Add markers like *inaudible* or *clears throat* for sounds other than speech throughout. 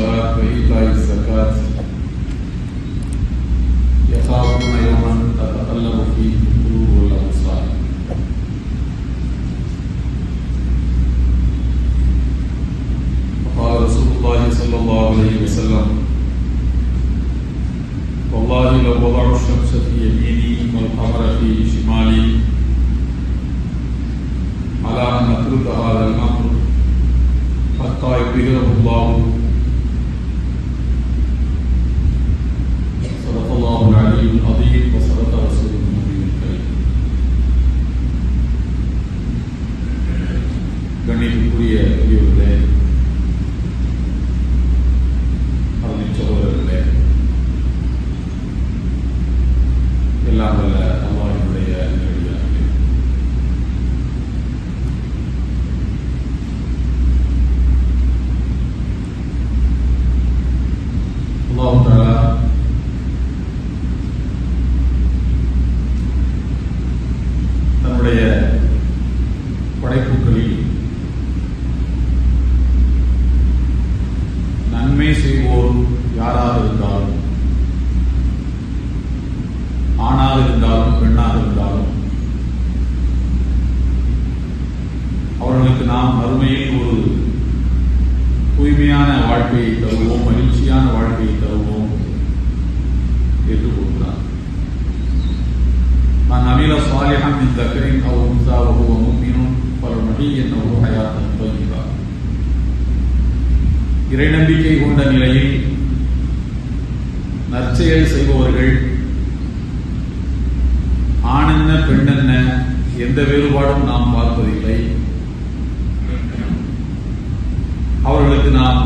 وإقام الصلاة செய்பவர்கள் ஆணென்ன பெண்ணென்ன எந்த வேறுபாடும் நாம் பார்ப்பதில்லை. அவர்களுக்கு நாம்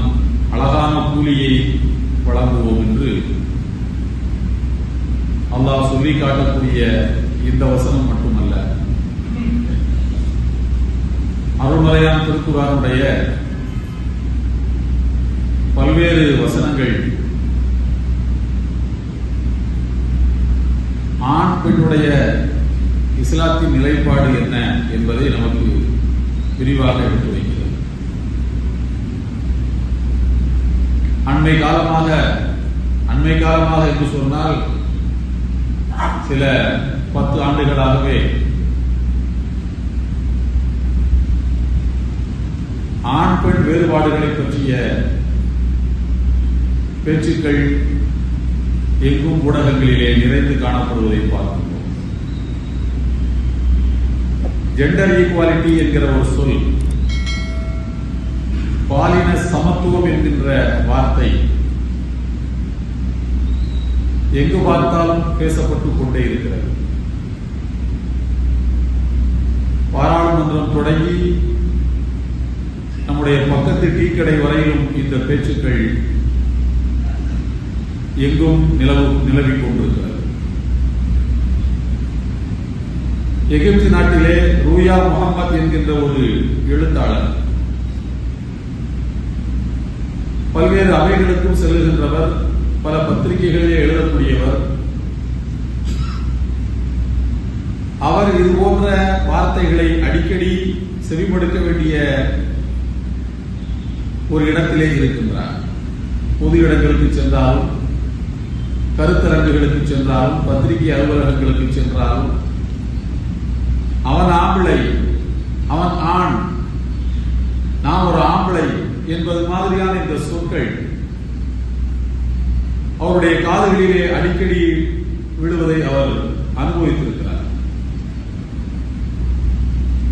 அழகான கூலியை வழங்குவோம் என்று அல்லாஹ் சொல்லி காட்டக்கூடிய இந்த வசனம் மட்டுமல்ல. அருள்மலையான் திருக்குறானுடைய பல்வேறு வசனங்கள் ஆண் பெண்ணுடைய இஸ்லாத்தின் நிலைப்பாடு என்ன என்பதை நமக்கு விரிவாக எடுத்து வைக்கிறது. அண்மை காலமாக அண்மை காலமாக என்று சொன்னால் சில பத்து ஆண்டுகளாகவே ஆண் பெண் வேறுபாடுகளை பற்றிய பேச்சுக்கள் எங்கும் ஊடகங்களிலே நிறைந்து காணப்படுவதை பார்க்கின்றோம். ஜெண்டர் ஈக்குவாலிட்டி என்கிற ஒரு சொல் பாலின சமத்துவம் என்கின்ற வார்த்தை எங்கு பார்த்தாலும் பேசப்பட்டுக் கொண்டே இருக்கிறது. பாராளுமன்றம் தொடங்கி நம்முடைய பக்கத்து டீ கடை வரையிலும் இந்த பேச்சுக்கள் எங்கும் நிலவும் நிலவிக் கொண்டிருக்கிறது. எகிப்து நாட்டிலே ரூயா முகமது என்கின்ற ஒரு எழுத்தாளர் பல்வேறு அவைகளுக்கும் செல்லுகின்றவர் பல பத்திரிகைகளிலே எழுதக்கூடியவர். அவர் இது போன்ற வார்த்தைகளை அடிக்கடி செவிமடுக்க வேண்டிய ஒரு இடத்திலே இருக்கின்றார். பொது இடங்களுக்கு சென்றாலும் கருத்தரங்குகளுக்கு சென்றாலும் பத்திரிகை அலுவலகங்களுக்கு சென்றாலும் அவன் ஆம்பளை அவன் ஆண். நான் ஒரு ஆம்பளை என்பது மாதிரியான இந்த சொற்கள் அவருடைய காதுகளிலே அடிக்கடி விடுவதை அவர் அனுபவித்திருக்கிறார்.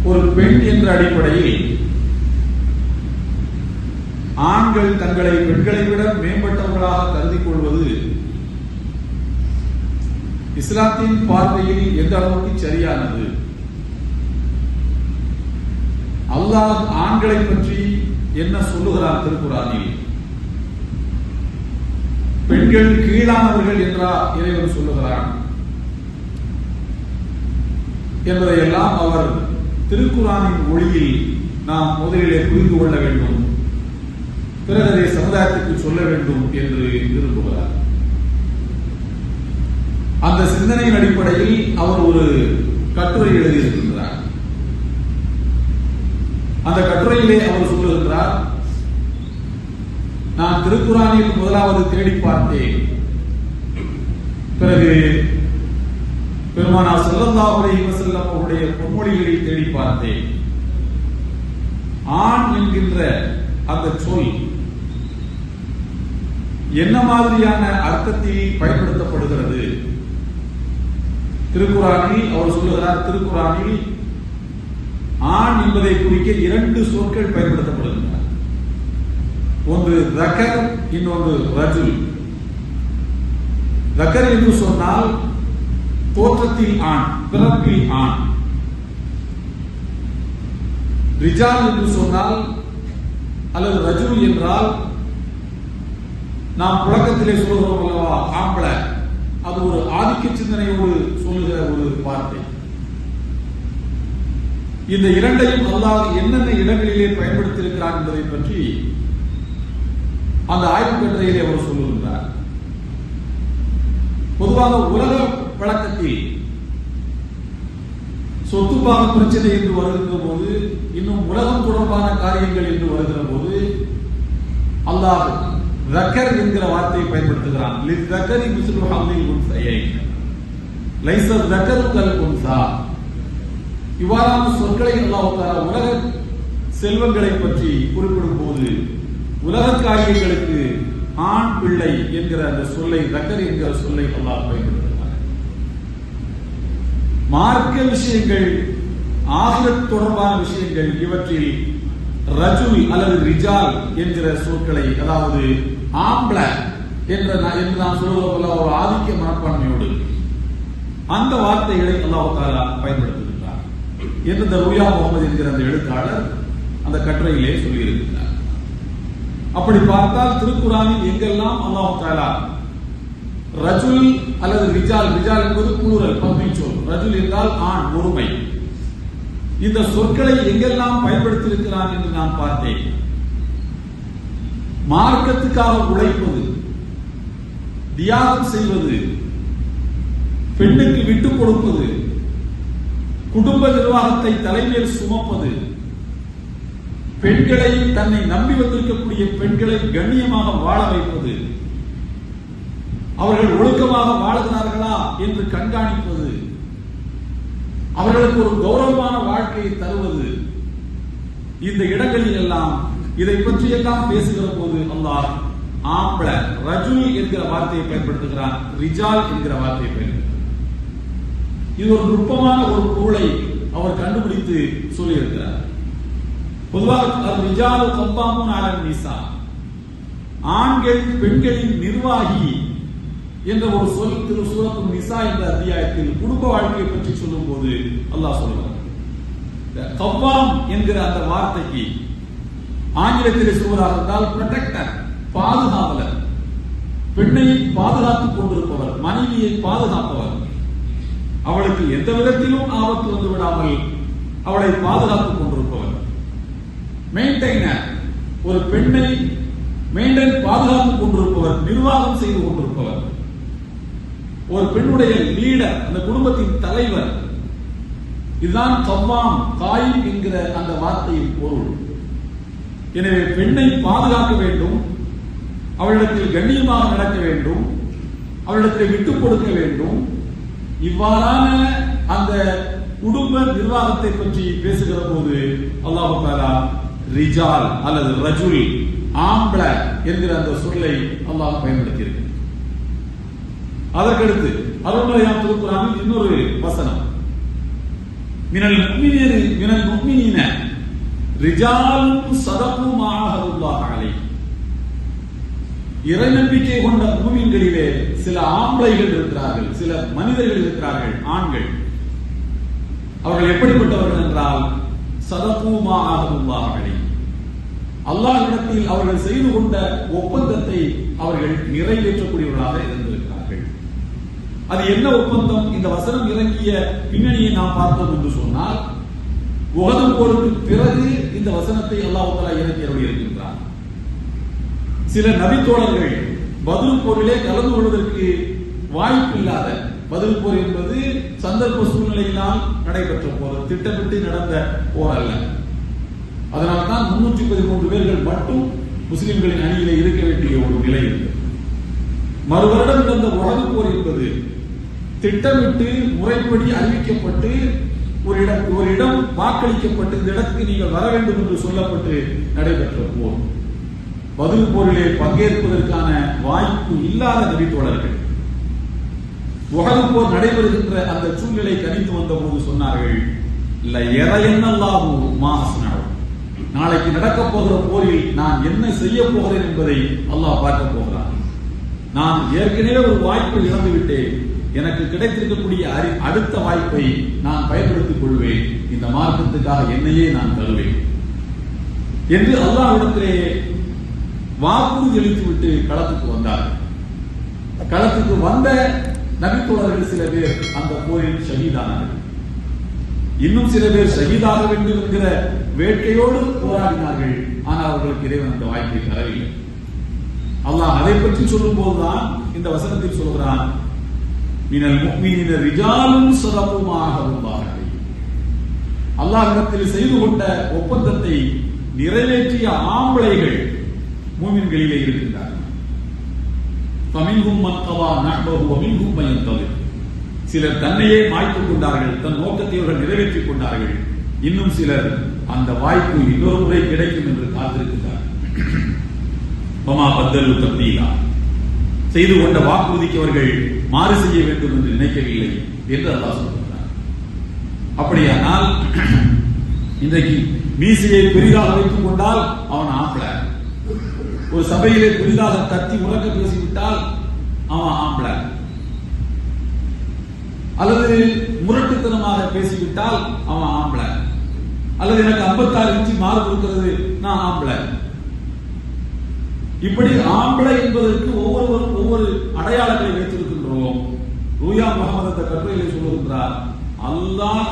ஒரு பெண் என்ற அடிப்படையில் ஆண்கள் தங்களை பெண்களை விட மேம்பட்டவர்களாக கருதி கொள்வது இஸ்லாத்தின் பார்வையில் எந்த அளவுக்கு சரியானது? அல்லாஹ் ஆண்களை பற்றி என்ன சொல்லுகிறார் திருக்குறானில்? பெண்கள் கீழானவர்கள் என்றா இறைவன் சொல்லுகிறான். என்பதையெல்லாம் அவர் திருக்குறானின் ஒளியில் நாம் முதலிலே புரிந்து கொள்ள வேண்டும். பிறகு அதை சமுதாயத்துக்கு சொல்ல வேண்டும் என்று விரும்புகிறார். அந்த சிந்தனையின் அடிப்படையில் அவர் ஒரு கட்டுரை எழுதியிருக்கின்றார். அந்த கட்டுரையிலே அவர் சொல்லுகின்றார் நான் திருக்குறானில் முதலாவது தேடி பார்த்தேன். பிறகு பெருமானா ஸல்லல்லாஹு அலைஹி வஸல்லம் அவருடைய பொன்மொழிகளை தேடி பார்த்தேன். ஆண் என்கின்ற அந்த சொல் என்ன மாதிரியான அர்த்தத்தில் பயன்படுத்தப்படுகிறது? திருக்குறானில் அவர் சொல்லுகிறார் திருக்குறானில் ஆண் என்பதை குறிக்க இரண்டு சொற்கள் பயன்படுத்தப்படுகின்றன. ஒன்று ரக்கர் இன்னொன்று ரஜுல். ரக்கர் என்று சொன்னால் தோற்றத்தில் ஆண் பிறப்பில் ஆண். ரிஜால் என்று சொன்னால் அல்லது ரஜுல் என்றால் நாம் புழக்கத்திலே சொல்கிறோம் அல்லவா ஆம்பளை. அது ஒரு ஆதிக்க சிந்தனையோடு சொல்லுகிற ஒரு வார்த்தை. இந்த இரண்டையும் அல்லாஹ் என்னென்ன இடங்களிலே பயன்படுத்தியிருக்கிறார் என்பதை பற்றி அந்த ஆய்வு கட்டுரையிலே அவர் சொல்லுகின்றார். பொதுவாக உலக வழக்கத்தில் சொத்து பாக பிரச்சனை என்று வருகின்ற போது இன்னும் உலகம் தொடர்பான காரியங்கள் என்று வருகிற போது அல்லாஹ் ரக்கர் என்கிற வார்த்தையை பயன்படுத்துகிறான். கல் இவ்வாறான சொற்களை அல்லாஹ் உலக செல்வங்களை பற்றி குறிப்பிடும் போது உலக காரியங்களுக்கு ஆண் பிள்ளை என்கிற அந்த சொல்லை ரக்கர் என்கிற சொல்லை அல்லாஹ் பயன்படுத்துகிறார் மார்க்க விஷயங்கள் ஆகிரத் தொடர்பான விஷயங்கள் இவற்றில் ரஜுல் அல்லது ரிஜால் என்கிற சொற்களை அதாவது ஆம்பளை என்ற என்று நான் சொல்வதில் ஒரு ஆதிக்க மனப்பான்மையோடு அந்த வார்த்தைகளை அல்லாஹ் தாலா பயன்படுத்துகின்றார். என்று இந்த ருயா முகமது என்கிற அந்த எழுத்தாளர் அந்த கட்டுரையிலே சொல்லியிருக்கிறார். அப்படி பார்த்தால் திருக்குறானில் எங்கெல்லாம் அல்லாஹ் தாலா ரஜுல் அல்லது ரிஜால் ரிஜால் என்பது புளூரல் பன்மை சொல் ரஜுல் என்றால் ஆண் ஒருமை. இந்த சொற்களை எங்கெல்லாம் பயன்படுத்தியிருக்கிறான் என்று நான் பார்த்தேன். மார்க்கத்துக்காக உழைப்பது தியாகம் செய்வது பெண்ணுக்கு விட்டு கொடுப்பது குடும்ப நிர்வாகத்தை தலைமையில் சுமப்பது பெண்களை தன்னை நம்பி வந்திருக்கக்கூடிய பெண்களை கண்ணியமாக வாழ வைப்பது அவர்கள் ஒழுக்கமாக வாழ்கிறார்களா என்று கண்காணிப்பது அவர்களுக்கு ஒரு கௌரவமான வாழ்க்கையை தருவது இந்த இடங்களில் எல்லாம் இதை பற்றி எல்லாம் பேசுகிற போது அல்லாஹ் ஆம்பள ரஜுல் என்கிற வார்த்தையை பயன்படுத்துகிறான் ரிஜால் என்கிற வார்த்தையை பயன்படுத்துகிறார் இது ஒரு நுட்பமான ஒரு பொருளை அவர் கண்டுபிடித்து சொல்லியிருக்கிறார். பொதுவாக ரிஜாலு கப்பாமுன் அலன் நீசா. ஆண்கள் பெண்களின் நிர்வாகி என்ற ஒரு சொல் திரு சூரத்து நிசா என்ற அத்தியாயத்தில் குடும்ப வாழ்க்கையை பற்றி சொல்லும் போது அல்லாஹ் சொல்லுவார் கவ்வாம் என்கிற அந்த வார்த்தைக்கு ஆங்கிலத்தில் சொல்வதாக இருந்தால் ப்ரொடெக்டர் பாதுகாவலர். பெண்ணை பாதுகாத்துக் கொண்டிருப்பவர் மனைவியை பாதுகாப்பவர். அவளுக்கு எந்த விதத்திலும் ஆபத்து வந்து விடாமல் அவளை பாதுகாத்துக் கொண்டிருப்பவர். மெயின்டைனர் ஒரு பெண்ணை மெயின்டைன் பாதுகாத்துக் கொண்டிருப்பவர் நிர்வாகம் செய்து கொண்டிருப்பவர். ஒரு பெண்ணுடைய லீடர் அந்த குடும்பத்தின் தலைவர். இதுதான் கவ்வாம் காயும் என்கிற அந்த வார்த்தையின் பொருள். எனவே பெண்ணை பாதுகாக்க வேண்டும். அவளிடத்தில் கண்ணியமாக நடக்க வேண்டும். அவளிடத்தில் விட்டுக் கொடுக்க வேண்டும். இவ்வாறான அந்த குடும்ப நிர்வாகத்தை பற்றி பேசுகிற போது அல்லாஹு தாலா ரிஜால் அல்லது ரஜுல் ஆம்பள என்கிற அந்த சொல்லை அல்லாஹ் பயன்படுத்தியிருக்கு அதற்கடுத்து அருள்மலையாம் திருக்குறானில் இன்னொரு வசனம். மினல் முக்மினீன மினல் முக்மினீன ரிஜாலும் சதக்கும் அலை. இறை நம்பிக்கை கொண்ட மூமின்களிலே சில ஆம்பளைகள் இருக்கிறார்கள் சில மனிதர்கள் இருக்கிறார்கள் ஆண்கள். அவர்கள் எப்படிப்பட்டவர்கள் என்றால் சதகூமா ஆகதுல்லாஹ் அலை. அல்லாஹ்விடத்தில் அவர்கள் செய்து கொண்ட ஒப்பந்தத்தை அவர்கள் நிறைவேற்றக்கூடியவர்களாக இருந்திருக்கிறார்கள். அது என்ன ஒப்பந்தம்? இந்த வசனம் இறங்கிய பின்னணியை நாம் பார்த்தோம் என்று சொன்னால் உகதம் போருக்கு பிறகு இந்த வசனத்தை அல்லாஹ் தலா இறக்கி அருளி இருக்கின்றார் சில நபித்தோழர்கள் பதில் போரிலே கலந்து கொள்வதற்கு வாய்ப்பு இல்லாத பதில் போர் என்பது சந்தர்ப்ப சூழ்நிலையினால் நடைபெற்ற போர் திட்டமிட்டு நடந்த போர் அல்ல. அதனால்தான் முன்னூற்றி பதிமூன்று பேர்கள் மட்டும் முஸ்லிம்களின் அணியில இருக்க வேண்டிய ஒரு நிலை இருக்கு மறு வருடம் நடந்த உலக போர் என்பது திட்டமிட்டு முறைப்படி அறிவிக்கப்பட்டு ஒரு இடம் ஒரு இடம் வாக்களிக்கப்பட்டு இந்த இடத்துக்கு நீங்கள் வர வேண்டும் என்று சொல்லப்பட்டு நடைபெற்ற போர். பதில் போரிலே பங்கேற்பதற்கான வாய்ப்பு இல்லாத நபித்தோழர்கள். உலக போர் நடைபெறுகின்ற அந்த சூழ்நிலை கணித்து வந்த போது சொன்னார்கள் இல்ல எறையன்னல்லாஹு மாசனாவும் நாளைக்கு நடக்கப் போகிற போரில் நான் என்ன செய்ய போகிறேன் என்பதை அல்லாஹ் பார்க்க போகிறான். நான் ஏற்கனவே ஒரு வாய்ப்பு இழந்து விட்டேன் எனக்கு கிடைத்திருக்கக்கூடிய அறி- அடுத்த வாய்ப்பை நான் பயன்படுத்திக் கொள்வேன். இந்த மார்க்கத்துக்காக என்னையே நான் தருவேன். என்று அல்லாவிடத்திலே வாக்குறுதி அளித்துவிட்டு களத்துக்கு வந்தார் களத்துக்கு வந்த நபித்தோழர்கள் சில பேர் அந்த போரில் ஷஹீதானார்கள். இன்னும் சில பேர் ஷஹீதாக வேண்டும் என்கிற வேட்கையோடு போராடினார்கள். ஆனால் அவர்களுக்கு இறைவன் அந்த வாய்ப்பை தரவில்லை. அல்லாஹ் அதை பற்றி சொல்லும் போதுதான் இந்த வசனத்தில் சொல்கிறான் மினல் முக்மீன ரிஜாலும் சுரபுமாக அல்லாஹிடத்தில் செய்து கொண்ட ஒப்பந்தத்தை நிறைவேற்றிய ஆம்பளைகள் மூமின்களிலே இருக்கின்றார்கள். தமிழ்கும் மத்தவா நட்பகு அமிழ்கும் பயன்தது சிலர் தன்னையே மாய்த்துக் கொண்டார்கள் தன் நோக்கத்தை அவர்கள் நிறைவேற்றிக் கொண்டார்கள். இன்னும் சிலர் அந்த வாய்ப்பு இன்னொரு முறை கிடைக்கும் என்று காத்திருக்கிறார்கள் *clears throat* பமா பத்தல் தப்தீலா. செய்து கொண்ட வாக்குறுதிக்கு அவர்கள் மாறு செய்ய வேண்டும் என்று நினைக்கவில்லை என்று அல்லாஹ் சொல்கிறார் அப்படியானால் இன்றைக்கு மீசையை பெரிதாக வைத்துக் கொண்டால் அவன் ஆம்பளை. ஒரு சபையிலே பெரிதாக தத்தி உறக்க பேசிவிட்டால் அவன் ஆம்பளை. அல்லது முரட்டுத்தனமாக பேசிவிட்டால் அவன் ஆம்பளை. அல்லது எனக்கு 56 இன்ச்சு மார்க் இருக்கிறது நான் ஆம்பளை. இப்படி ஆம்பளை என்பதற்கு ஒவ்வொருவரும் ஒவ்வொரு அடையாளங்களை வைத்திருக்கின்றோம் ரூயா முகமது கட்டுரையிலே சொல்லுகின்றார் அல்லாஹ்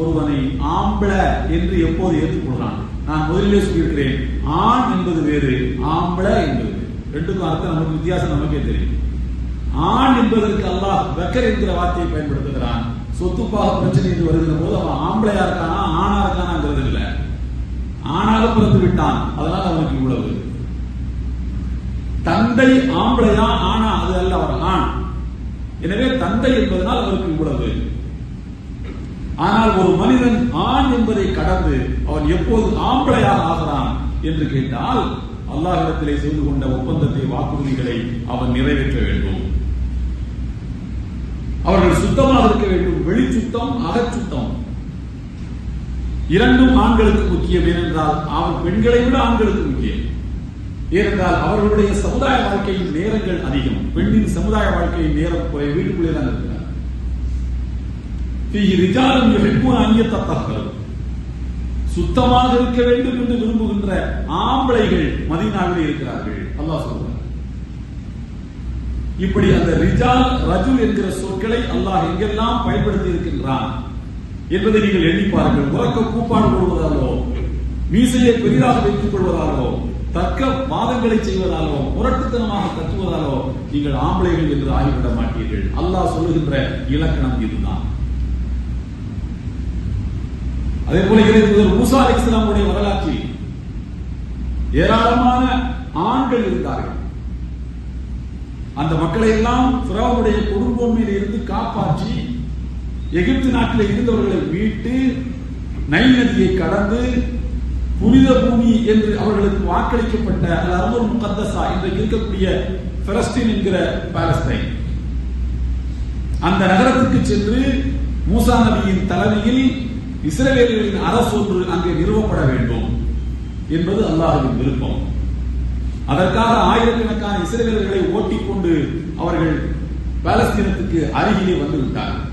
ஒருவனை ஆம்பள என்று எப்போது ஏற்றுக்கொள்கிறான்? நான் முதலிலே சொல்லியிருக்கிறேன் ஆண் என்பது வேறு ஆம்பள என்பது ரெண்டுக்கும் அர்த்தம் நமக்கு வித்தியாசம் நமக்கே தெரியும். ஆண் என்பதற்கு அல்லாஹ் வெக்கர் என்கிற வார்த்தையை பயன்படுத்துகிறான். சொத்துப்பாக பிரச்சனை என்று வருகிற போது அவன் ஆம்பளையா இருக்கானா ஆணா இருக்கானாங்கிறது இல்லை. ஆணாக பிறந்து விட்டான் அதனால அவனுக்கு இவ்வளவு. தந்தை ஆம்பளையா ஆனா அது அல்ல அவர் ஆண். எனவே தந்தை என்பதனால் அவருக்கு இவ்வளவு ஆனால் ஒரு மனிதன் ஆண் என்பதை கடந்து அவன் எப்போது ஆம்பளையாக ஆகிறான் என்று கேட்டால் அல்லாஹிடத்திலே செய்து கொண்ட ஒப்பந்தத்தை வாக்குறுதிகளை அவன் நிறைவேற்ற வேண்டும். அவர்கள் சுத்தமாக இருக்க வேண்டும். வெளிச்சுத்தம் அகச்சுத்தம். இரண்டும் ஆண்களுக்கு முக்கியம் ஏனென்றால் அவன் பெண்களை விட ஆண்களுக்கு முக்கியம். ஏனென்றால் அவர்களுடைய சமுதாய வாழ்க்கையின் நேரங்கள் அதிகம். பெண்ணின் சமுதாய வாழ்க்கையின் நேரம் குறை வீட்டுக்குள்ளே தான் இருக்கிறார் ரிஜாலும் யுஹிப்பூன அன் சுத்தமாக இருக்க வேண்டும் என்று விரும்புகின்ற ஆம்பளைகள் மதினாவில் இருக்கிறார்கள். அல்லாஹ் சொல்றார் இப்படி அந்த ரிஜால் ரஜு என்கிற சொற்களை அல்லாஹ் எங்கெல்லாம் பயன்படுத்தி இருக்கின்றான் என்பதை நீங்கள் எண்ணி பாருங்கள். உறக்க கூப்பாடு கொள்வதாலோ மீசையை பெரிதாக வைத்துக் கொள்வதாலோ தக்க வாதங்களை செய்வதாலோ முரட்டுத்தனமாக கத்துவதாலோ நீங்கள் ஆம்பளைகள் என்று ஆகிவிட மாட்டீர்கள். அல்லாஹ் சொல்லுகின்ற இலக்கணம் இதுதான். அதே போல இறைவன் மூசா அலிஸ்லாமுடைய வரலாற்றில் ஏராளமான ஆண்கள் இருந்தார்கள். அந்த மக்களை எல்லாம் பிராவுடைய கொடுங்கோன்மையில் இருந்து காப்பாற்றி எகிப்து நாட்டில் இருந்தவர்களை மீட்டு நைல் நதியை கடந்து புனித பூமி என்று அவர்களுக்கு வாக்களிக்கப்பட்ட அல் அர்முல் முகத்தசா என்று இருக்கக்கூடிய பெலஸ்தீன் என்கிற பாலஸ்தைன். அந்த நகரத்துக்கு சென்று மூசா நபியின் தலைமையில் இஸ்ரேலியர்களின் அரசு ஒன்று அங்கே நிறுவப்பட வேண்டும் என்பது அல்லாஹின் விருப்பம். அதற்காக ஆயிரக்கணக்கான இஸ்ரவேலர்களை ஓட்டிக்கொண்டு அவர்கள் பாலஸ்தீனத்துக்கு அருகிலே வந்து விட்டார்கள்.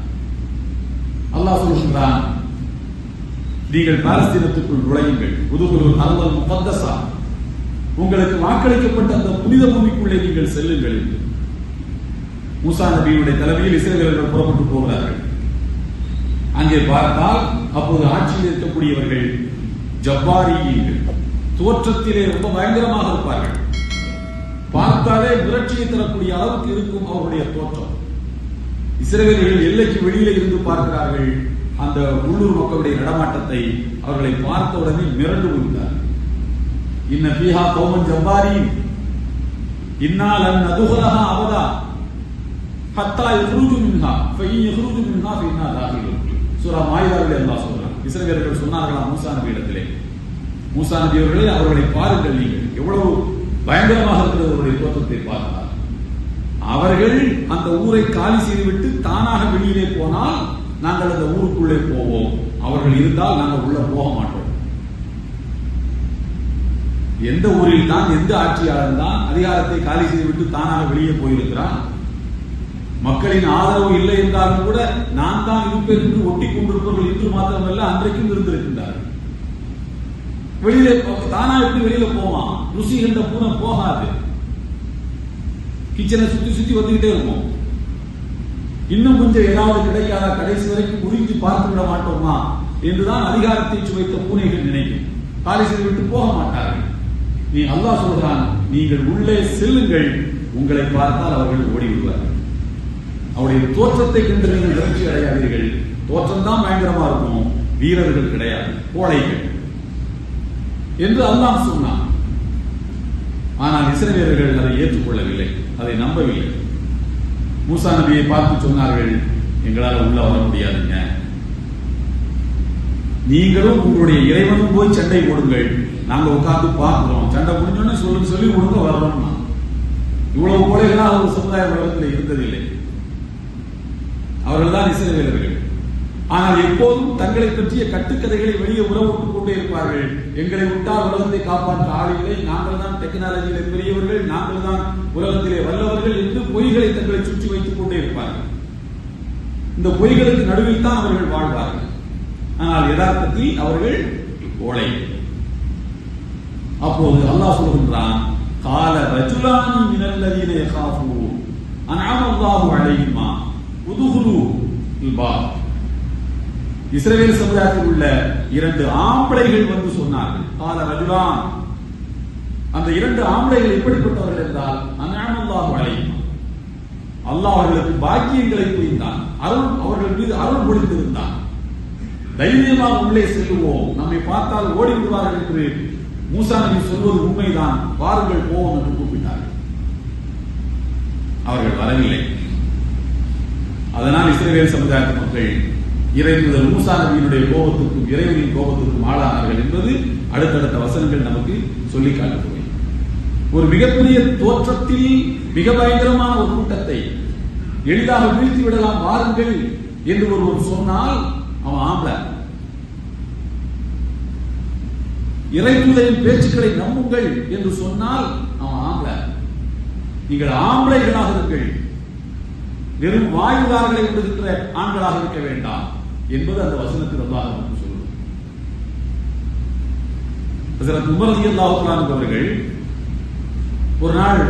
அல்லாஹ் சொல்கின்றான் நீங்கள் பாலஸ்தீனத்துக்குள் நுழையுங்கள். உதுகுரு அருவல் முகத்தசா. உங்களுக்கு வாக்களிக்கப்பட்ட அந்த புனித பூமிக்குள்ளே நீங்கள் செல்லுங்கள் என்று. மூசா நபியுடைய தலைமையில் இஸ்ரேலர்கள் புறப்பட்டு போகிறார்கள். அங்கே பார்த்தால் அப்போது ஆட்சியில் இருக்கக்கூடியவர்கள் ஜப்பாரியீர்கள் தோற்றத்திலே ரொம்ப பயங்கரமாக இருப்பார்கள். பார்த்தாலே மிரட்சியை தரக்கூடிய அளவுக்கு இருக்கும் அவருடைய தோற்றம். இஸ்ரவேலர்கள் எல்லைக்கு வெளியில இருந்து பார்க்கிறார்கள். அந்த உள்ளூர் மக்களுடைய நடமாட்டத்தை அவர்களை பார்த்த உடனே மிரண்டு விட்டார் இன்ன பீஹா கோமன் ஜம்பாரி இன்னால் அன் நதுகலஹா அபதா ஹத்தா யஹ்ருஜு மின்ஹா ஃபஇன் யஹ்ருஜு மின்ஹா ஃபஇன்னா தாஹிலுன் சூரா மாயிதாவிலே அல்லாஹ் சொல்றான். இஸ்ரவேலர்கள் சொன்னார்களா மூசா நபி இடத்திலே? மூசா நபி அவர்களே அவர்களை பாருங்கள் நீங்கள். எவ்வளவு பயங்கரமாக இருக்கிற அவருடைய தோற்றத்தை பார்த்தார் அவர்கள் அந்த ஊரை காலி செய்துவிட்டு தானாக வெளியிலே போனால் நாங்கள் அந்த ஊருக்குள்ளே போவோம். அவர்கள் இருந்தால் நாங்கள் உள்ள போக மாட்டோம். எந்த ஊரில் தான் எந்த ஆட்சியாளர் தான் அதிகாரத்தை காலி செய்துவிட்டு தானாக வெளியே போயிருக்கிறான் மக்களின் ஆதரவு இல்லை என்றாலும் கூட நான் தான் இருப்பேன் என்று ஒட்டி கொண்டிருப்பவர்கள் இன்று மாத்திரமல்ல அன்றைக்கும் இருந்திருக்கின்றார்கள் வெளியிலே தானா எப்படி வெளியில போவான்? ருசி என்ற பூனை போகாது. கிச்சனை சுத்தி சுத்தி வந்துகிட்டே இருக்கும் இன்னும் கொஞ்சம் ஏதாவது கிடைக்காத கடைசி வரைக்கும் குறித்து பார்த்து விட மாட்டோமா? என்றுதான் அதிகாரத்தை சுவைத்த பூனைகள் நினைக்கும். காலேஜில் விட்டு போக மாட்டார்கள். நீ அல்லாஹ் சொல்றான் நீங்கள் உள்ளே செல்லுங்கள். உங்களை பார்த்தால் அவர்கள் ஓடி விடுவார்கள் அவருடைய தோற்றத்தை கண்டு நீங்கள் நிகழ்ச்சி அடையாதீர்கள். தோற்றம் தான் பயங்கரமா இருக்கும். வீரர்கள் கிடையாது. கோழைகள். என்று அல்லாஹ் சொன்னான். ஆனால் இஸ்ரவேலர்கள் அதை ஏற்றுக்கொள்ளவில்லை. அதை நம்பவில்லை. மூசா நபியை பார்த்து சொன்னார்கள் எங்களால் உள்ள வர முடியாதுங்க. நீங்களும் உங்களுடைய இறைவனும் போய் சண்டை போடுங்கள். நாங்க உட்கார்ந்து பார்க்கிறோம். சண்டை முடிஞ்சோடனே சொல்லி சொல்லி கொடுங்க வர்றோம்னா இவ்வளவு கோடைகளாக ஒரு சமுதாய உலகத்தில் இருந்ததில்லை. அவர்கள் தான் இஸ்ரவேலர்கள். ஆனால் எப்போதும் தங்களை பற்றிய கட்டுக்கதைகளை வெளியே உறவுட்டுக் கொண்டே இருப்பார்கள். எங்களை விட்டால் உலகத்தை காப்பாற்ற ஆளில்லை நாங்கள் தான் டெக்னாலஜியில பெரியவர்கள். நாங்கள் தான் உலகத்திலே வல்லவர்கள் என்று பொய்களை தங்களை சுற்றி வைத்துக் கொண்டே இருப்பார்கள். இந்த பொய்களுக்கு நடுவில் தான் அவர்கள் வாழ்வார்கள். ஆனால் யதார்த்தத்தில் அவர்கள் கோழை அப்போது அல்லாஹ் சொல்கின்றான் கால ரஜுலானி மினல்லதீன யகாஃபூன். அன்அம அல்லாஹு அலைஹிமா உதுகுலு இல்பாப் இஸ்ரவேல் சமுதாயத்தில் உள்ள இரண்டு ஆம்பளைகள் வந்து சொன்னார்கள். கால ரஜுலான் அந்த இரண்டு ஆம்பளைகள் எப்படிப்பட்டவர்கள் என்றால் அன்அம அல்லாஹு அல்லாஹ் அவர்களுக்கு பாக்கியங்களை புரிந்தான். அருள் அவர்கள் மீது அருள் பொழிந்திருந்தான். தைரியமாக உள்ளே செல்லுவோம். நம்மை பார்த்தால் ஓடி விடுவார்கள் என்று மூசா நபி சொல்வது உண்மைதான். வாருங்கள் போவோம் என்று கூப்பிட்டார்கள். அவர்கள் வரவில்லை. அதனால் இஸ்ரேல் சமுதாயத்து மக்கள் இறைமுதல் மூசா நபியினுடைய கோபத்துக்கும் இறைவனின் கோபத்துக்கும் ஆளானார்கள் என்பது அடுத்தடுத்த வசனங்கள் நமக்கு சொல்லி காட்டப்படுகிறது ஒரு மிகப்பெரிய தோற்றத்தில் மிக பயங்கரமான ஒரு கூட்டத்தை எளிதாக வீழ்த்தி விடலாம் வாருங்கள் என்று ஒருவர் சொன்னால் அவன் ஆம்பளை. இறைத்துதையின் பேச்சுக்களை நம்புங்கள் என்று சொன்னால் அவன் ஆம்பளை. நீங்கள் ஆம்பளைகளாக இருங்கள். வெறும் வாயுதாரர்களை கொடுக்கின்ற ஆண்களாக இருக்க வேண்டாம். என்பது அந்த வசனத்தில் அல்லாஹ் நமக்கு சொல்லுது. ஹசரத் உமர் ரலியல்லாஹு அவர்கள் ஒரு நாள்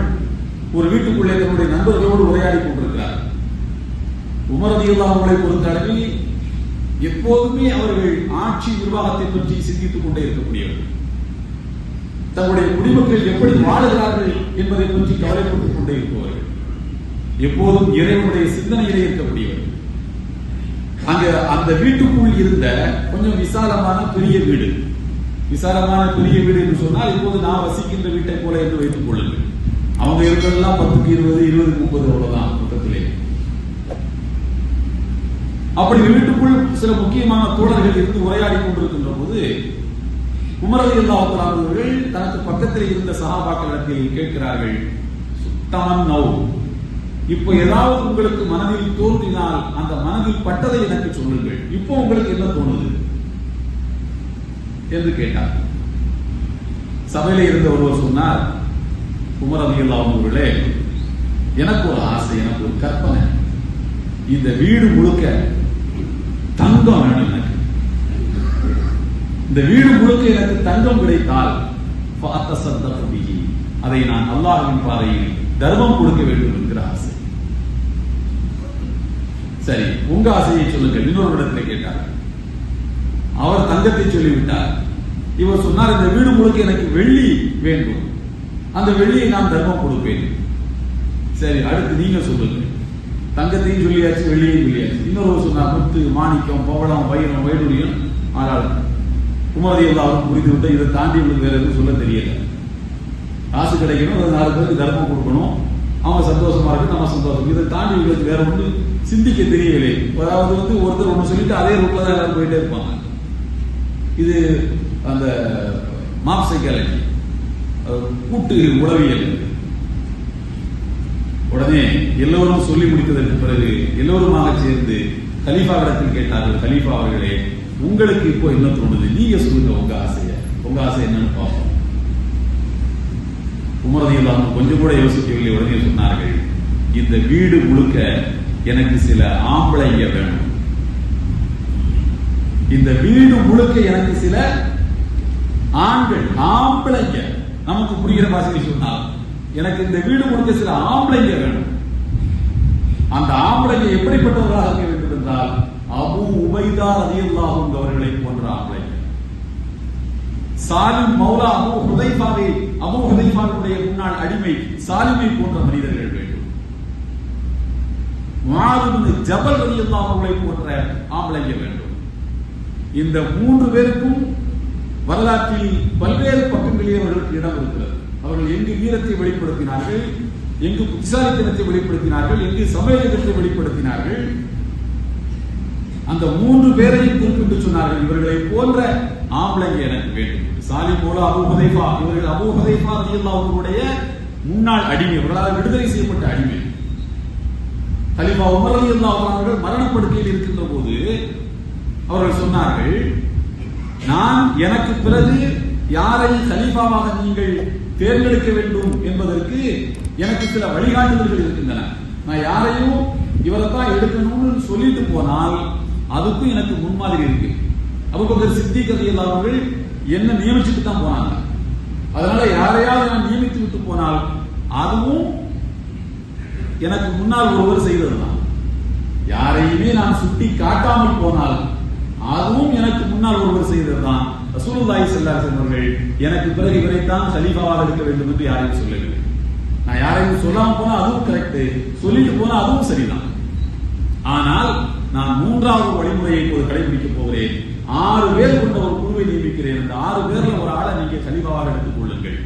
ஒரு வீட்டுக்குள்ளே தன்னுடைய நண்பர்களோடு உரையாடி கொண்டிருக்கிறார். உமர் அல்லாஹுகளை பொறுத்தளவில் எப்போதுமே அவர்கள் ஆட்சி நிர்வாகத்தை பற்றி சிந்தித்துக் கொண்டே இருக்கக்கூடியவர்கள். தங்களுடைய குடிமக்கள் எப்படி வாழுகிறார்கள் என்பதை பற்றி கவலைப்பட்டுக் கொண்டே இருப்பவர்கள். எப்போதும் இறைவனுடைய சிந்தனையிலே இருக்கக்கூடியவர்கள். அங்க அந்த வீட்டுக்குள் இருந்த கொஞ்சம் விசாலமான பெரிய வீடு. விசாலமான பெரிய வீடு என்று சொன்னால் இப்போது நான் வசிக்கின்ற வீட்டை போல என்று வைத்துக் கொள்ளுங்கள். அவங்க இருக்கிறதெல்லாம் பத்துக்கு இருபது இருபது முப்பது அவ்வளவுதான் மொத்தத்திலே. அப்படி வீட்டுக்குள் சில முக்கியமான தோழர்கள் இருந்து உரையாடி கொண்டிருக்கின்ற போது உமரது அவர்கள் தனக்கு பக்கத்தில் இருந்த சகாபாக்களிடத்தில் கேட்கிறார்கள் சுத்தமன் நவ் இப்போ ஏதாவது உங்களுக்கு மனதில் தோன்றினால் அந்த மனதில் பட்டதை எனக்கு சொல்லுங்கள். இப்போ உங்களுக்கு என்ன தோணுது? என்று கேட்டார். சபையில இருந்த ஒருவர் சொன்னார் குமரவியல் அவர்களே எனக்கு ஒரு ஆசை எனக்கு ஒரு கற்பனை. இந்த வீடு முழுக்க தங்கம் வேணும் எனக்கு. இந்த வீடு முழுக்க எனக்கு தங்கம் கிடைத்தால் பார்த்த சந்தபடி அதை நான் அல்லாஹின் பாதையில் தர்மம் கொடுக்க வேண்டும் என்கிற ஆசை. சரி உங்க ஆசையை சொல்லுங்கள். இன்னொரு இடத்துல கேட்டார். அவர் தங்கத்தை சொல்லிவிட்டார். இவர் சொன்னார் இந்த வீடு முழுக்க எனக்கு வெள்ளி வேண்டும். அந்த வெள்ளியை நான் தர்மம் கொடுப்பேன். சரி அடுத்து நீங்க சொல்லுங்க தங்கத்தையும் சொல்லியாச்சு வெள்ளியையும் சொல்லியாச்சு. இன்னொரு சொன்னார் முத்து மாணிக்கம் பவளம் வைரம் வைடூரியம் ஆனால் குமரதி அவருக்கு புரிந்து விட்டு இதை தாண்டி உங்களுக்கு வேற எதுவும் சொல்ல தெரியல. காசு கிடைக்கணும் அது நாலு பேருக்கு தர்மம் கொடுக்கணும். அவன் சந்தோஷமா இருக்கு நம்ம சந்தோஷம். இதை தாண்டி உங்களுக்கு வேற ஒன்று சிந்திக்க தெரியவில்லை. அதாவது வந்து ஒருத்தர் ஒன்று சொல்லிட்டு அதே ரூட்ல தான் எல்லாரும் போயிட்டே இருப்பாங்க. இது அந்த மாப் சைக்காலஜி கூட்டு உளவியல். உடனே எல்லோரும் சொல்லி முடித்ததற்கு பிறகு எல்லோருமாக சேர்ந்து கலீஃபாவிடத்தில் கேட்டார்கள் கலீஃபா அவர்களே உங்களுக்கு இப்போ என்ன தோணுது? நீங்க சொல்லுங்க உங்க ஆசைய. உங்க ஆசை என்னன்னு பார்ப்போம். உமரதியில் கொஞ்சம் கூட யோசிக்கவில்லை உடனே சொன்னார்கள் இந்த வீடு முழுக்க எனக்கு சில ஆம்பளைங்க வேணும். இந்த வீடு முழுக்க எனக்கு சில ஆண்கள் ஆம்பளைங்க. நமக்கு புரிகிற பாஷையில் சொன்னால் எனக்கு இந்த வீடு முழுக்க சில ஆம்பளைங்க வேணும். அந்த ஆம்பளைங்க எப்படிப்பட்டவர்களாக இருக்க வேண்டும் என்றால் அபு உபைதா ரதியல்லாஹும் அவர்களை போன்ற ஆம்பளைங்க. சாலிம் மௌலா அபு ஹுதைபாவை அபு ஹுதைஃபாவுடைய முன்னாள் அடிமை சாலிமை போன்ற மனிதர்கள் வேண்டும். மாறுவது ஜபல் ரலியல்லாஹு அவர்களை போன்ற ஆம்பளைங்க வேண்டும். இந்த மூன்று பேருக்கும் வரலாற்றில் பல்வேறு பக்கங்களிலே அவர்களுக்கு இடம் இருக்கிறது. அவர்கள் எங்கு வீரத்தை வெளிப்படுத்தினார்கள் எங்கு புத்திசாலித்தனத்தை வெளிப்படுத்தினார்கள் எங்கு சமயத்தை வெளிப்படுத்தினார்கள். அந்த மூன்று பேரையும் குறிப்பிட்டு சொன்னார்கள் இவர்களை போன்ற ஆம்பளைங்க எனக்கு வேண்டும். சாலி போல அபு ஹதைஃபா இவர்கள் அபு ஹதைஃபா ரலியல்லாஹு அவர்களுடைய முன்னாள் அடிமை இவர்களால் விடுதலை செய்யப்பட்ட அடிமை. கலிஃபா உமர் ரலியல்லாஹு அவர்கள் மரணப்படுக்கையில் இருக்கின்ற போது அவர்கள் சொன்னார்கள் நான் எனக்கு பிறகு யாரை கலீஃபாவாக நீங்கள் தேர்ந்தெடுக்க வேண்டும் என்பதற்கு எனக்கு சில வழிகாட்டுதல்கள் இருக்கின்றன. நான் யாரையும் இவரைத்தான் எடுக்கணும்னு சொல்லிட்டு போனால் அதுக்கும் எனக்கு முன்மாதிரி இருக்கு. அபுபக்கர் சித்திக் ரலியல்லாஹு அவர்கள் என்ன நியமிச்சுட்டு தான் போனாங்க. அதனால யாரையாவது நான் நியமித்து விட்டு போனால் அதுவும் எனக்கு முன்னால் ஒருவர் செய்ததுதான். யாரையுமே நான் சுட்டி காட்டாமல் போனால் அதுவும் எனக்கு முன்னால் ஒருவர் செய்ததுதான். ரசூலுல்லாஹி ஸல்லல்லாஹு அலைஹி அவர்கள் எனக்கு பிறகு இவரைத்தான் கலீஃபாவாக இருக்க வேண்டும் என்று யாரையும் சொல்லவில்லை. நான் யாரையும் சொல்லாம போனா அதுவும் கரெக்ட் சொல்லிட்டு போனா அதுவும் சரிதான். ஆனால் நான் மூன்றாவது வழிமுறையை இப்போது கடைபிடிக்க போகிறேன். ஆறு பேர் கொண்ட ஒரு குழுவை நியமிக்கிறேன் அந்த ஆறு பேர்ல ஒரு ஆளை நீங்க கலீஃபாவாக எடுத்துக் கொள்ளுங்கள்.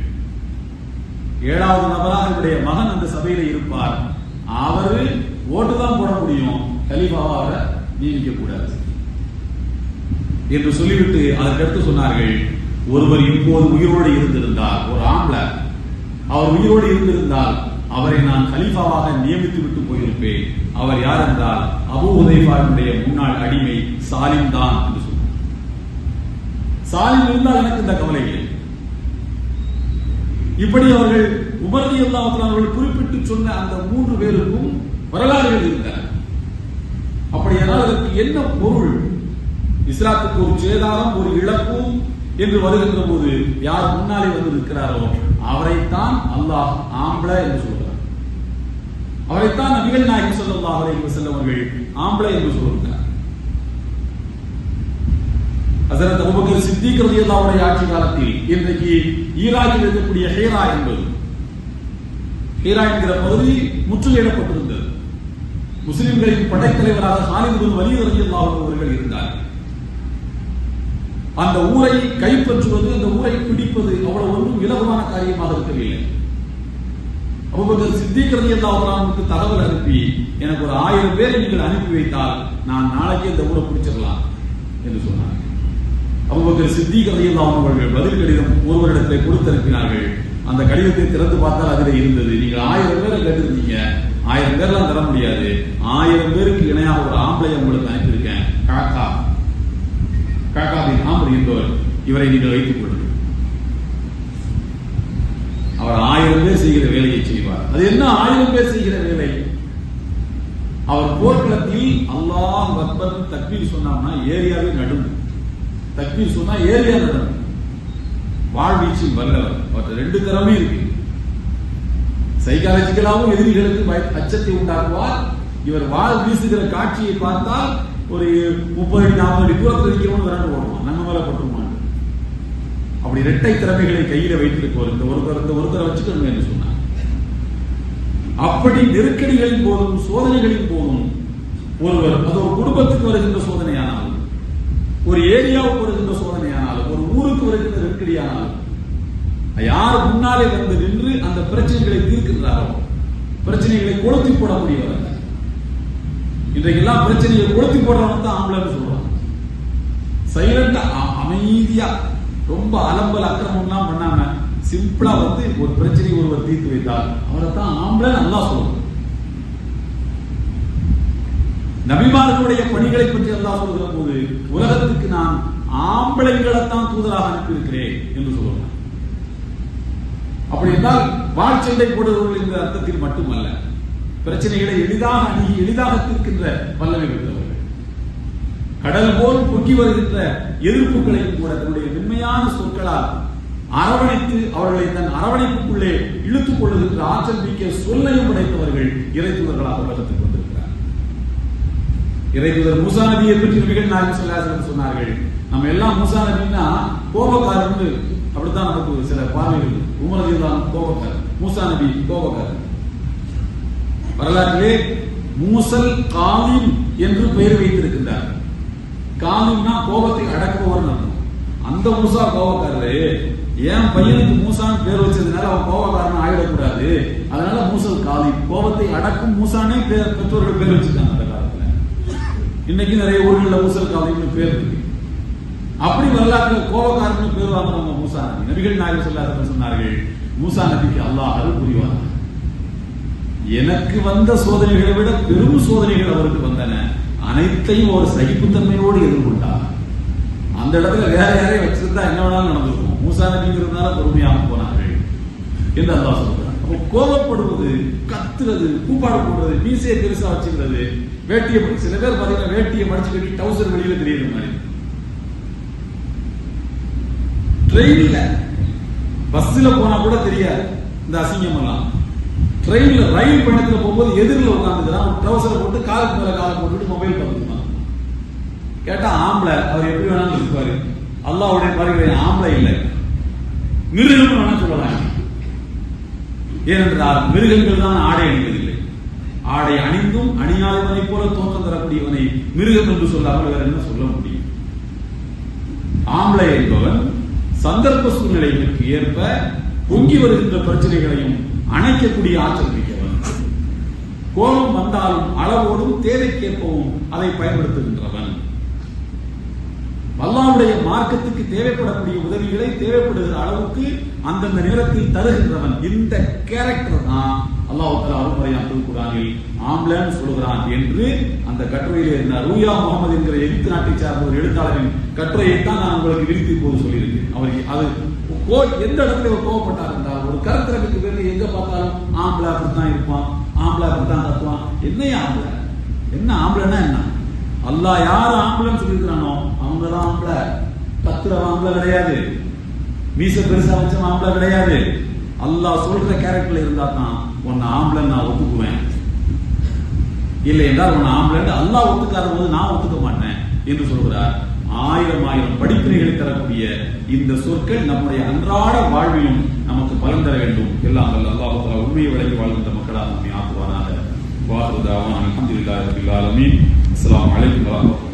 ஏழாவது நபராக என்னுடைய மகன் அந்த சபையில இருப்பார். அவரு ஓட்டு தான் போட முடியும். கலிபாவாக நியமிக்க கூடாது. என்று சொல்லிவிட்டு அதற்கடுத்து சொன்னார்கள் ஒருவர் இப்போது உயிரோடு இருந்திருந்தால் ஒரு ஆம்பளை அவர் உயிரோடு இருந்திருந்தால் அவரை நான் கலீஃபாவாக நியமித்து விட்டு போயிருப்பேன். அவர் யார் என்றால் அபு உதைஃபாவினுடைய முன்னாள் அடிமை சாலிம் தான். சாலிம் இருந்தால் எனக்கு இந்த கவலை இல்லை. இப்படி அவர்கள் உமர்தி அவர்கள் குறிப்பிட்டு சொன்ன அந்த மூன்று பேருக்கும் வரலாறுகள் இருந்தன அப்படியானால் அதற்கு என்ன பொருள்? இஸ்லாத்துக்கு ஒரு சேதாரம் ஒரு இழப்பும் என்று வருகின்ற போது யார் முன்னாலே வந்து இருக்கிறாரோ அவரைத்தான் அல்லாஹ் ஆம்பளை என்று சொல்கிறார். அவரைத்தான் நபிகள் நாயகம் சொல்லல்லாஹ் அலைஹி வஸல்லம் அவர்கள் ஆம்பளை என்று சொல்கிறார். ஹஸரத் அபுபக்கர் சித்திக் ரலியல்லாஹு ஆட்சி காலத்தில் இன்றைக்கு ஈராக்கில் இருக்கக்கூடிய ஹேரா என்பது. ஹேரா என்கிற பகுதி முற்றுகையிடப்பட்டிருந்தது. முஸ்லிம்களின் படைத்தலைவராக ஹாலித் பின் வலீத் ரலியல்லாஹு அவர்கள் இருந்தார். அந்த ஊரை கைப்பற்றுவது அந்த ஊரை பிடிப்பது அவ்வளவு ஒன்றும் இலகுவான காரியமாக இருக்கவில்லை. அபுபக்கர் சித்திக் ரலியல்லாஹு அன்ஹுக்கு தகவல் அனுப்பி எனக்கு ஒரு ஆயிரம் பேரை நீங்கள் அனுப்பி வைத்தால் நான் நாளைக்கே இந்த ஊரை பிடிச்சிடலாம் என்று சொன்னார். அபுபக்கர் சித்திக் ரலியல்லாஹு அவர்கள் பதில் கடிதம் ஒருவரிடத்திலே கொடுத்து அந்த கடிதத்தை திறந்து பார்த்தால் அதில் இருந்தது. நீங்கள் ஆயிரம் பேரை கேட்டிருந்தீங்க. ஆயிரம் பேர்லாம் தர முடியாது. ஆயிரம் பேருக்கு இணையாக ஒரு ஆம்பளை உங்களுக்கு அனுப்பியிருக்கேன். காக்கா. காக்காவின் ஆம்பர் என்பவர் இவரை நீங்கள் வைத்துக் கொள்ளுங்கள். அவர் ஆயிரம் பேர் செய்கிற வேலையை செய்வார். அது என்ன ஆயிரம் பேர் செய்கிற வேலை? அவர் போர்க்களத்தில் அல்லாஹ் அக்பர் தக்பீர் சொன்னார்னா ஏரியாவே நடுங்கும் தக்பீர் சொன்னா ஏரியா நடுங்கும் வாழ்வீச்சில் வல்லவர். அவற்றை ரெண்டு திறமையும் இருக்கு. சைக்காலஜிக்கலாவும் எதிரிகளுக்கு பய- அச்சத்தை உண்டாக்குவார். இவர் வாழ் வீசுகிற காட்சியை பார்த்தால் ஒரு முப்பது அடி நாற்பது அடி தூரத்தில் இருக்கிறவங்க விரண்டு போடுவான் நம்ம மேல போட்டுருவான். அப்படி இரட்டை திறமைகளை கையில வைத்திருப்பவர். இந்த ஒருத்தர் இந்த ஒருத்தரை வச்சுக்கணும் என்று சொன்னார். அப்படி நெருக்கடிகளின் போதும் சோதனைகளின் போதும் ஒருவர் அது ஒரு குடும்பத்துக்கு வருகின்ற சோதனையா ஒரு ஏரியாவுக்கு வருகின்ற சோதனையானாலும் ஒரு ஊருக்கு வருகின்ற நெருக்கடியானாலும் யார் முன்னாலே வந்து நின்று அந்த பிரச்சனைகளை தீர்க்கின்றாரோ பிரச்சனைகளை கொளுத்தி போட முடியவர் இன்றைக்கெல்லாம் பிரச்சனையை கொளுத்தி போடுறவன் தான் ஆம்பளைன்னு சொல்றான். சைலண்டா அமைதியா ரொம்ப அலம்பல் அக்கிரமம்லாம் பண்ணாம சிம்பிளா வந்து ஒரு பிரச்சனை ஒருவர் தீர்த்து வைத்தால் அவரை தான் ஆம்பளை நல்லா சொல்லுவோம் நபிமார்களுடைய பணிகளை பற்றி அல்லாஹ் சொல்கிற போது உலகத்துக்கு நான் ஆம்பளைங்களைத்தான் தூதராக அனுப்பியிருக்கிறேன் என்று சொல்லலாம் அப்படி என்றால் வாழ்ச்சண்டை போடுவர்கள் என்ற அர்த்தத்தில் மட்டுமல்ல பிரச்சனைகளை எளிதாக அணுகி எளிதாக தீர்க்கின்ற வல்லமை பெற்றவர்கள். கடல் போல் பொங்கி வருகின்ற எதிர்ப்புகளையும் கூட தன்னுடைய மென்மையான சொற்களால் அரவணைத்து அவர்களை தன் அரவணைப்புக்குள்ளே இழுத்துக் கொள்ளுகின்ற ஆற்றல் மிக்க சொல்லையும் படைத்தவர்கள் இறைத்துவர்களாக உலகத்துக்கு வந்திருக்கிறார் மூசா நபியை பற்றி நபிகள் நாயகம் சொல்லாசலம் சொன்னார்கள். நம்ம எல்லாம் மூசா நபின்னா கோபக்காரன்னு அப்படித்தான் நமக்கு சில பார்வைகள். உமரதி தான் கோபக்காரர். மூசா நபி கோபக்காரர். வரலாற்றிலே மூசல் காலிம் என்று பெயர் வைத்திருக்கின்றார். காலிம்னா கோபத்தை அடக்குபவர் அர்த்தம். அந்த மூசா கோபக்காரரு என் பையனுக்கு மூசான்னு பேர் வச்சதுனால அவன் கோபக்காரன் ஆயிடக்கூடாது. அதனால மூசல் காலிம் கோபத்தை அடக்கும் மூசானே பேர் பெற்றோர்கள் பேர் வச்சிருக்காங்க. இன்னைக்கு நிறைய ஊர்களில் மூசல் காலிம்னு பேர் இருக்கு. அப்படி வரலாற்று கோபக்காரன் பேர் வாங்கினவங்க மூசா நபி. நபிகள் நாயகம் சொல்லாத சொன்னார்கள் மூசா நபிக்கு அல்லாஹ் அருள் புரிவார். எனக்கு வந்த சோதனைகளை விட பெரும் சோதனைகள் அவருக்கு வந்தன. அனைத்தையும் ஒரு சகிப்புத்தன்மையோடு எதிர்கொண்டார். அந்த இடத்துல வேற யாரையும் வச்சிருந்தா என்ன வேணாலும் நடந்திருக்கும். மூசா நபிங்கிறதுனால பொறுமையாக போனார்கள். என்று அல்லாஹ் சொல்றார் கோபப்படுவது கத்துறது கூப்பாடு போடுறது மீசையை பெருசா வச்சுக்கிறது வேட்டியை சில பேர் பாத்தீங்கன்னா வேட்டியை மடிச்சு கட்டி டவுசர் வெளியில தெரியுற மாதிரி. ட்ரெயின்ல பஸ்ல போனா கூட தெரியாது இந்த அசிங்கம் எல்லாம் ட்ரெயின்ல ரயில் பயணத்துல போகும்போது எதிரில் உட்காந்துக்கிறான் ட்ரௌசரை போட்டு காலுக்கு மேல காலை போட்டுட்டு மொபைல் பார்த்துக்கலாம் கேட்டா ஆம்பளை அவர் எப்படி வேணாலும் இருப்பாரு. அல்லாவுடைய பாருங்க ஆம்பளை இல்லை. நிறுவனம் வேணா சொல்லலாம். ஏனென்றால் மிருகங்கள் தான் ஆடை அணிவதில்லை. ஆடை அணிந்தும் அணியாதவனை போல தோற்றம் தரக்கூடியவனை மிருகம் என்று சொல்லாமல் வேற என்ன சொல்ல முடியும்? ஆம்பளை என்பவன் சந்தர்ப்ப சூழ்நிலைகளுக்கு ஏற்ப பொங்கி வருகின்ற பிரச்சனைகளையும் அணைக்கக்கூடிய ஆற்றல் மிக்கவன். கோபம் வந்தாலும் அளவோடும் தேவைக்கேற்பவும் அதை பயன்படுத்துகின்றான். அல்லாவுடைய மார்க்கத்துக்கு தேவைப்படக்கூடிய உதவிகளை தேவைப்படுகிற அளவுக்கு அந்தந்த நேரத்தில் தருகின்றவன் இந்த கேரக்டர் தான் அல்லாஹ் தலா அருமுறையா திருக்குறானில் ஆம்லன் சொல்கிறான் என்று அந்த கட்டுரையில் இருந்த ரூயா முகமது என்கிற எகிப்து நாட்டை சார்ந்த ஒரு எழுத்தாளரின் கட்டுரையை தான் நான் உங்களுக்கு விரித்து போது சொல்லியிருக்கேன். அவருக்கு அது கோ எந்த இடத்துல இவர் கோவப்பட்டார் என்றால் ஒரு கருத்திரத்துக்கு பேர் எங்க பார்த்தாலும் ஆம்பளை அப்படித்தான் இருப்பான் ஆம்பளை அப்படித்தான் கத்துவான். என்னையா ஆம்பளை? என்ன ஆம்பளைன்னா என்ன? அல்லாஹ் யார் ஆம்பளைன்னு சொல்லியிருக்கிறானோ அவங்க தான் ஆம்பளை. கத்துற ஆம்பளை கிடையாது. மீச பெருசா வச்ச ஆம்பளை கிடையாது. அல்லாஹ் சொல்ற கேரக்டர்ல இருந்தா தான் உன்னை ஆம்பளை நான் ஒத்துக்குவேன். இல்லை என்றால் உன்னை ஆம்பளை அல்லாஹ் ஒத்துக்காத போது நான் ஒத்துக்க மாட்டேன் என்று சொல்கிறார். ஆயிரம் ஆயிரம் படிப்பினைகளை தரக்கூடிய இந்த சொற்கள் நம்முடைய அன்றாட வாழ்விலும் நமக்கு பலன் தர வேண்டும். எல்லாம் அல்லாஹ் உண்மையை விளங்கி வாழ்கின்ற மக்களாக நம்மை waakhir daawana alxamdu lilahi rabi اlcaalamiin asalaamu calaykum waraxmat